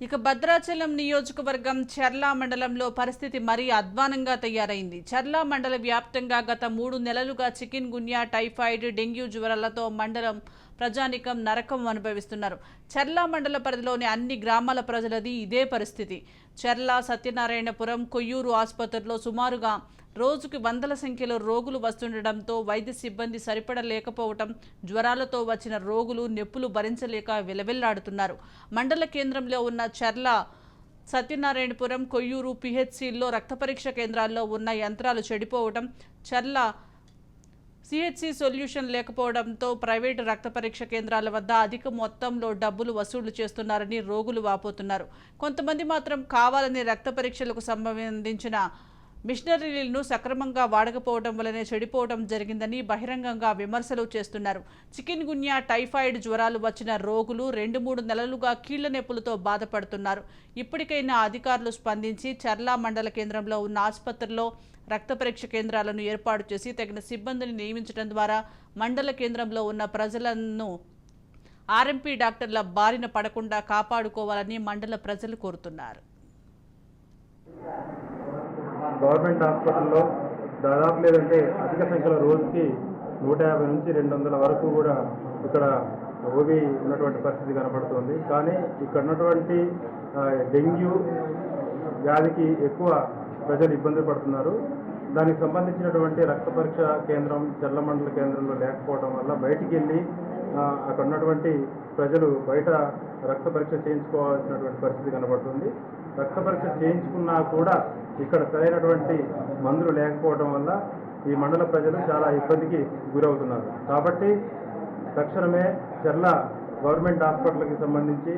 ఇక భద్రాచలం నియోజకవర్గం చర్లా మండలంలో పరిస్థితి మరీ అధ్వానంగా తయారైంది. చర్లా మండల వ్యాప్తంగా గత మూడు నెలలుగా చికెన్ గున్యా టైఫాయిడ్ డెంగ్యూ జ్వరాలతో మండలం ప్రజానికం నరకం అనుభవిస్తున్నారు. చర్లా మండల పరిధిలోని అన్ని గ్రామాల ప్రజలది ఇదే పరిస్థితి. చర్ల సత్యనారాయణపురం కొయ్యూరు ఆసుపత్రిలో సుమారుగా రోజుకి వందల సంఖ్యలో రోగులు వస్తుండటంతో వైద్య సిబ్బంది సరిపడలేకపోవటం జ్వరాలతో వచ్చిన రోగులు నొప్పులు భరించలేక విలవిల్లాడుతున్నారు. మండల కేంద్రంలో ఉన్న చర్ల సత్యనారాయణపురం కొయ్యూరు పిహెచ్సిల్లో రక్త పరీక్ష కేంద్రాల్లో ఉన్న యంత్రాలు చెడిపోవటం చర్ల సిహెచ్సి సొల్యూషన్ లేకపోవడంతో ప్రైవేటు రక్త పరీక్ష కేంద్రాల వద్ద అధిక మొత్తంలో డబ్బులు వసూలు చేస్తున్నారని రోగులు వాపోతున్నారు. కొంతమంది మాత్రం కావాలని రక్త పరీక్షలకు సంబంధించిన మిషనరీలను సక్రమంగా వాడకపోవడం వల్లనే చెడిపోవడం జరిగిందని బహిరంగంగా విమర్శలు చేస్తున్నారు. చికెన్ గున్యా టైఫాయిడ్ జ్వరాలు వచ్చిన రోగులు రెండు మూడు నెలలుగా కీళ్ళ నొప్పులతో బాధపడుతున్నారు. ఇప్పటికైనా అధికారులు స్పందించి చర్లా మండల కేంద్రంలో ఉన్న ఆసుపత్రిలో రక్త పరీక్ష కేంద్రాలను ఏర్పాటు చేసి తగిన సిబ్బందిని నియమించడం ద్వారా మండల కేంద్రంలో ఉన్న ప్రజలను ఆర్ఎంపీ డాక్టర్ల బారిన పడకుండా కాపాడుకోవాలని మండల ప్రజలు కోరుతున్నారు. గవర్నమెంట్ హాస్పిటల్లో దాదాపు లేదంటే అధిక సంఖ్యలో రోజుకి నూట యాభై నుంచి రెండు వందల వరకు కూడా ఇక్కడ ఓబీ ఉన్నటువంటి పరిస్థితి కనపడుతుంది కానీ ఇక్కడ ఉన్నటువంటి డెంగ్యూ వ్యాధికి ఎక్కువ ప్రజలు ఇబ్బంది పడుతున్నారు. దానికి సంబంధించినటువంటి రక్త పరీక్ష కేంద్రం చల్ల మండల కేంద్రంలో లేకపోవడం వల్ల బయటికి వెళ్ళి అక్కడ ఉన్నటువంటి ప్రజలు బయట రక్త పరీక్ష చేయించుకోవాల్సినటువంటి పరిస్థితి కనబడుతుంది. రక్త పరీక్ష చేయించుకున్నా కూడా ఇక్కడ సరైనటువంటి మందులు లేకపోవడం వల్ల ఈ మండల ప్రజలు చాలా ఇబ్బందికి గురవుతున్నారు. కాబట్టి తక్షణమే చెర్ల గవర్నమెంట్ హాస్పిటల్కి సంబంధించి